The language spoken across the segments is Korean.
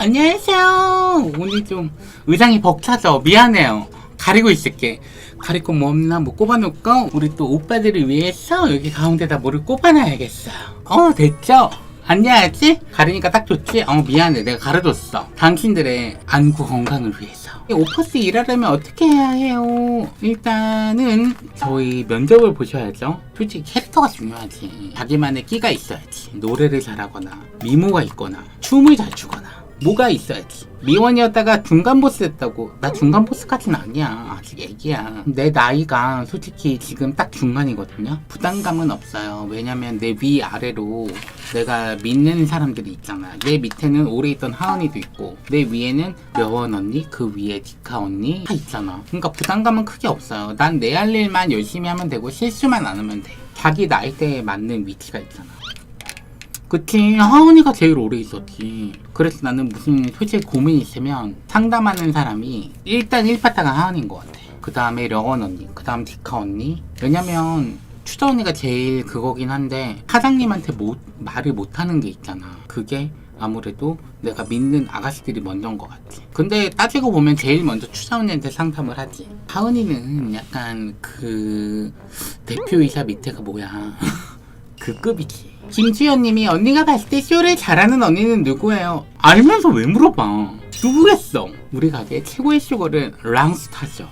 안녕하세요. 오늘 좀 의상이 벅차서 미안해요. 가리고 있을게. 가릴 거 뭐 없나 뭐 꼽아놓을까? 우리 또 오빠들을 위해서 여기 가운데다 뭐를 꼽아놔야겠어요. 어, 됐죠? 안녕하지? 가리니까 딱 좋지? 어, 미안해. 내가 가려줬어. 당신들의 안구 건강을 위해서. 이 오퍼스 일하려면 어떻게 해야 해요? 일단은 저희 면접을 보셔야죠. 솔직히 캐릭터가 중요하지. 자기만의 끼가 있어야지. 노래를 잘하거나, 미모가 있거나, 춤을 잘 추거나. 뭐가 있어야지. 미원이었다가 중간 보스 됐다고. 나 중간 보스까지는 아니야. 아직 애기야. 내 나이가 솔직히 지금 딱 중간이거든요. 부담감은 없어요. 왜냐면 내 위 아래로 내가 믿는 사람들이 있잖아. 내 밑에는 오래 있던 하은이도 있고, 내 위에는 여원 언니, 그 위에 디카 언니 다 있잖아. 그러니까 부담감은 크게 없어요. 난 내 할 일만 열심히 하면 되고 실수만 안 하면 돼. 자기 나이대에 맞는 위치가 있잖아. 그치 하은이가 제일 오래 있었지 그래서 나는 무슨 솔직히 고민이 있으면 상담하는 사람이 일단 1파타가 하은인 것 같아 그 다음에 려원 언니 그 다음 디카 언니 왜냐면 추자 언니가 제일 그거긴 한데 사장님한테 못, 말을 못하는 게 있잖아 그게 아무래도 내가 믿는 아가씨들이 먼저인 것 같지. 근데 따지고 보면 제일 먼저 추자 언니한테 상담을 하지. 하은이는 약간 그 대표이사 밑에가 뭐야. 그 급이지. 김주현님이 언니가 봤을 때 쇼를 잘하는 언니는 누구예요? 알면서 왜 물어봐? 누구겠어? 우리 가게 최고의 쇼걸은 랑스타죠.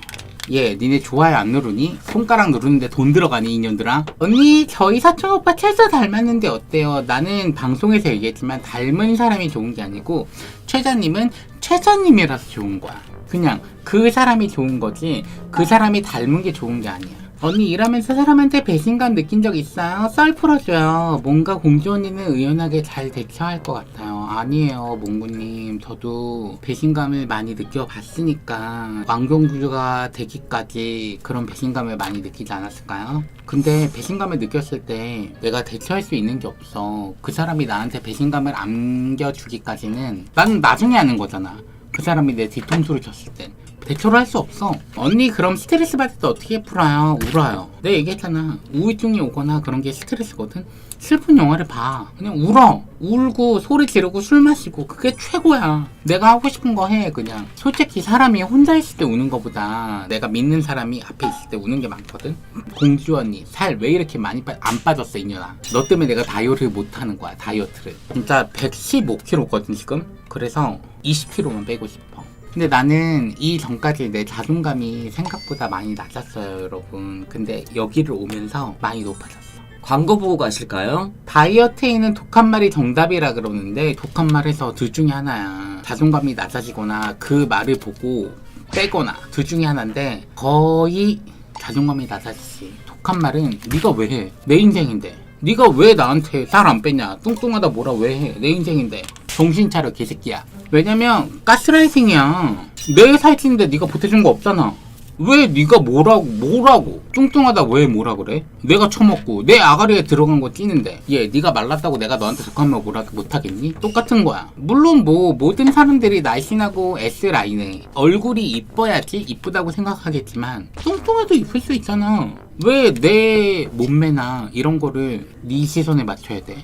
예, 니네 좋아요 안 누르니? 손가락 누르는데 돈 들어가니 인연들아? 언니 저희 사촌 오빠 최저 닮았는데 어때요? 나는 방송에서 얘기했지만 닮은 사람이 좋은 게 아니고 최자님은 최자님이라서 좋은 거야. 그냥 그 사람이 좋은 거지 그 사람이 닮은 게 좋은 게 아니야. 언니 일하면서 사람한테 배신감 느낀 적 있어요? 썰 풀어줘요. 뭔가 공주 언니는 의연하게 잘 대처할 것 같아요. 아니에요, 몽구님. 저도 배신감을 많이 느껴봤으니까 왕경구조가 되기까지 그런 배신감을 많이 느끼지 않았을까요? 근데 배신감을 느꼈을 때 내가 대처할 수 있는 게 없어. 그 사람이 나한테 배신감을 안겨주기까지는 난 나중에 하는 거잖아. 그 사람이 내 뒤통수를 쳤을 땐. 대처를 할 수 없어. 언니 그럼 스트레스 받을 때 어떻게 풀어요? 울어요. 내가 얘기했잖아. 우울증이 오거나 그런 게 스트레스거든. 슬픈 영화를 봐. 그냥 울어. 울고 소리 지르고 술 마시고 그게 최고야. 내가 하고 싶은 거 해. 그냥. 솔직히 사람이 혼자 있을 때 우는 거보다 내가 믿는 사람이 앞에 있을 때 우는 게 많거든. 공주 언니 살 왜 이렇게 많이 빠, 안 빠졌어 이년아. 너 때문에 내가 다이어트를 못 하는 거야. 다이어트를. 진짜 115kg거든 지금. 그래서 20kg만 빼고 싶어. 근데 나는 이 전까지 내 자존감이 생각보다 많이 낮았어요, 여러분. 근데 여기를 오면서 많이 높아졌어. 광고 보고 가실까요? 다이어트에는 독한 말이 정답이라 그러는데 독한 말에서 둘 중에 하나야. 자존감이 낮아지거나 그 말을 보고 빼거나 둘 중에 하나인데 거의 자존감이 낮아지지. 독한 말은 네가 왜 해? 내 인생인데. 네가 왜 나한테 살 안 빼냐? 뚱뚱하다 뭐라 왜 해? 내 인생인데. 정신 차려 개새끼야. 왜냐면 가스라이팅이야. 내 살찌는데 네가 보태준 거 없잖아. 왜 네가 뭐라고 뭐라고 뚱뚱하다 왜 뭐라 그래? 내가 처먹고 내 아가리에 들어간 거 찌는데 얘 네가 말랐다고 내가 너한테 독한 말 뭐라 못하겠니? 똑같은 거야 물론 뭐 모든 사람들이 날씬하고 S라인에 얼굴이 이뻐야지 이쁘다고 생각하겠지만 뚱뚱해도 이쁠 수 있잖아 왜 내 몸매나 이런 거를 네 시선에 맞춰야 돼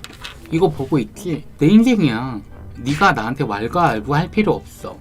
이거 보고 있지? 내 인생이야 네가 나한테 왈가왈부 할 필요 없어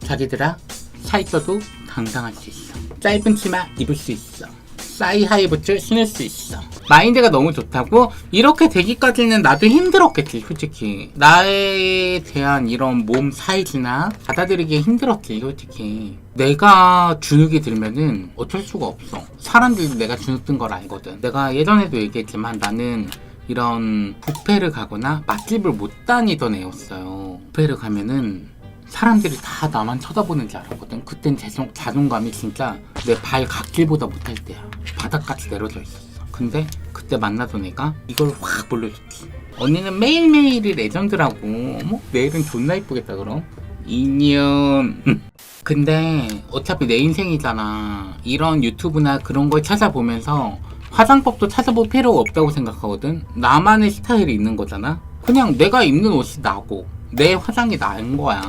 자기들아 차 있어도 당당할 수 있어. 짧은 치마 입을 수 있어. 싸이 하이 부츠 신을 수 있어. 마인드가 너무 좋다고? 이렇게 되기까지는 나도 힘들었겠지, 솔직히. 나에 대한 이런 몸 사이즈나 받아들이기 힘들었지, 솔직히. 내가 주눅이 들면은 어쩔 수가 없어. 사람들도 내가 주눅 든 걸 알거든. 내가 예전에도 얘기했지만 나는 이런 뷔페를 가거나 맛집을 못 다니던 애였어요. 뷔페를 가면은 사람들이 다 나만 쳐다보는 줄 알았거든. 그땐 자존, 자존감이 진짜 내 발 각질보다 못할 때야. 바닥같이 내려져 있었어. 근데 그때 만나던 애가 이걸 확 불러줬지. 언니는 매일매일이 레전드라고. 어머, 내일은 존나 이쁘겠다, 그럼. 인연. 근데 어차피 내 인생이잖아. 이런 유튜브나 그런 걸 찾아보면서 화장법도 찾아볼 필요가 없다고 생각하거든. 나만의 스타일이 있는 거잖아. 그냥 내가 입는 옷이 나고 내 화장이 나은 거야.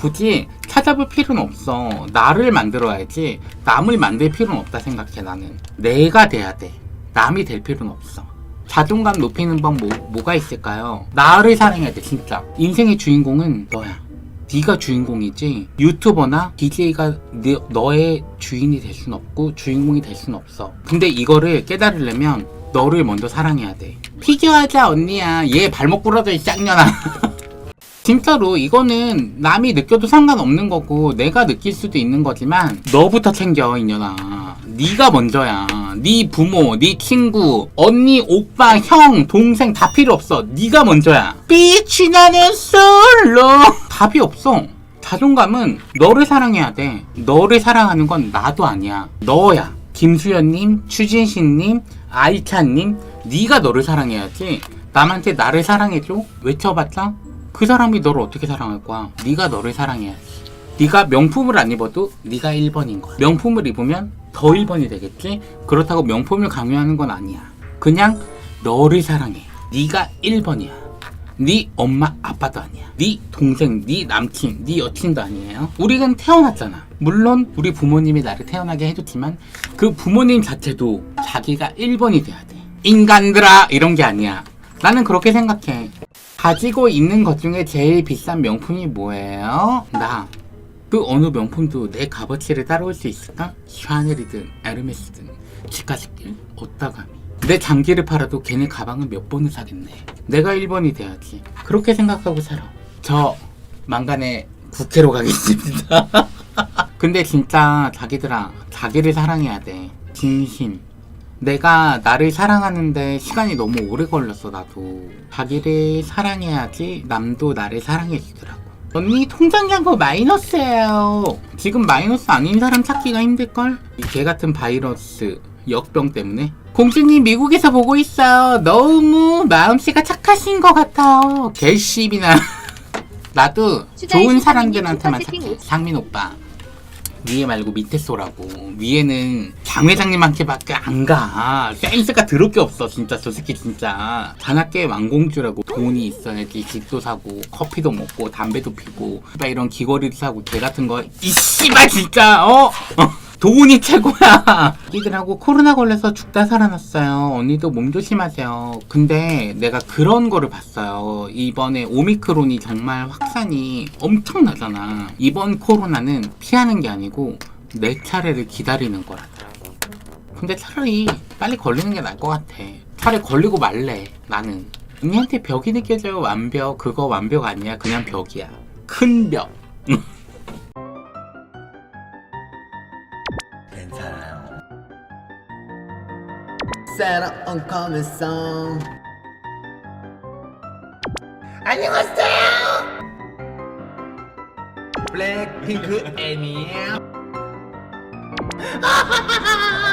굳이 찾아볼 필요는 없어. 나를 만들어야지 남을 만들 필요는 없다 생각해 나는. 내가 돼야 돼. 남이 될 필요는 없어. 자존감 높이는 방 뭐, 뭐가 있을까요? 나를 사랑해야 돼 진짜. 인생의 주인공은 너야. 네가 주인공이지 유튜버나 DJ가 너의 주인이 될 순 없고 주인공이 될 순 없어. 근데 이거를 깨달으려면 너를 먼저 사랑해야 돼. 피규어하자 언니야. 얘 발목 부러져 이 쌍년아. 진짜로 이거는 남이 느껴도 상관없는 거고 내가 느낄 수도 있는 거지만 너부터 챙겨 이년아 네가 먼저야. 네 부모 네 친구 언니 오빠 형 동생 다 필요 없어. 네가 먼저야. 빛이 나는 솔로. 답이 없어. 자존감은 너를 사랑해야 돼. 너를 사랑하는 건 나도 아니야. 너야. 김수현님 추진신님 아이찬님 네가 너를 사랑해야지. 남한테 나를 사랑해줘. 외쳐봤자 그 사람이 너를 어떻게 사랑할 거야? 네가 너를 사랑해야지. 네가 명품을 안 입어도 네가 1번인 거야. 명품을 입으면 더 1번이 되겠지? 그렇다고 명품을 강요하는 건 아니야. 그냥 너를 사랑해. 네가 1번이야. 네 엄마 아빠도 아니야. 네 동생, 네 남친, 네 여친도 아니에요. 우리는 태어났잖아. 물론 우리 부모님이 나를 태어나게 해줬지만 그 부모님 자체도 자기가 1번이 돼야 돼. 인간들아 이런 게 아니야. 나는 그렇게 생각해. 가지고 있는 것 중에 제일 비싼 명품이 뭐예요? 나. 그 어느 명품도 내 값어치를 따라올 수 있을까? 샤넬이든 에르메스든 집가식길 어따감이 내 장기를 팔아도 걔네 가방은 몇 번을 사겠네. 내가 1번이 돼야지. 그렇게 생각하고 살아. 저 망간에 국회로 가겠습니다. 근데 진짜 자기들아 자기를 사랑해야 돼. 진심. 내가 나를 사랑하는데 시간이 너무 오래 걸렸어 나도. 자기를 사랑해야지 남도 나를 사랑해 주더라고 언니 통장 잔고 마이너스예요. 지금 마이너스 아닌 사람 찾기가 힘들걸? 이 개같은 바이러스 역병 때문에. 공주님 미국에서 보고 있어요. 너무 마음씨가 착하신 것 같아요. 개씨비나. 나도 좋은 사람들한테만 착해. 상민 오빠 위에 말고 밑에 쏘라고. 위에는 장 회장님한테밖에 안가. 센스가 더럽게 없어 진짜. 저 새끼 진짜. 자나깨 왕공주라고 돈이 있어야지 집도 사고 커피도 먹고 담배도 피고 막 이런 귀걸이도 사고 개 같은 거. 이 씨발 진짜 어? 돈이 최고야. 끼들하고 코로나 걸려서 죽다 살아났어요. 언니도 몸 조심하세요. 근데 내가 그런 거를 봤어요. 이번에 오미크론이 정말 확산이 엄청나잖아. 이번 코로나는 피하는 게 아니고 내 차례를 기다리는 거라더라고. 근데 차라리 빨리 걸리는 게 나을 것 같아. 차라리 걸리고 말래 나는. 언니한테 벽이 느껴져요 완벽. 그거 완벽 아니야. 그냥 벽이야. 큰 벽 새로운 커미송 안녕하세요. 블랙핑크 애니에요.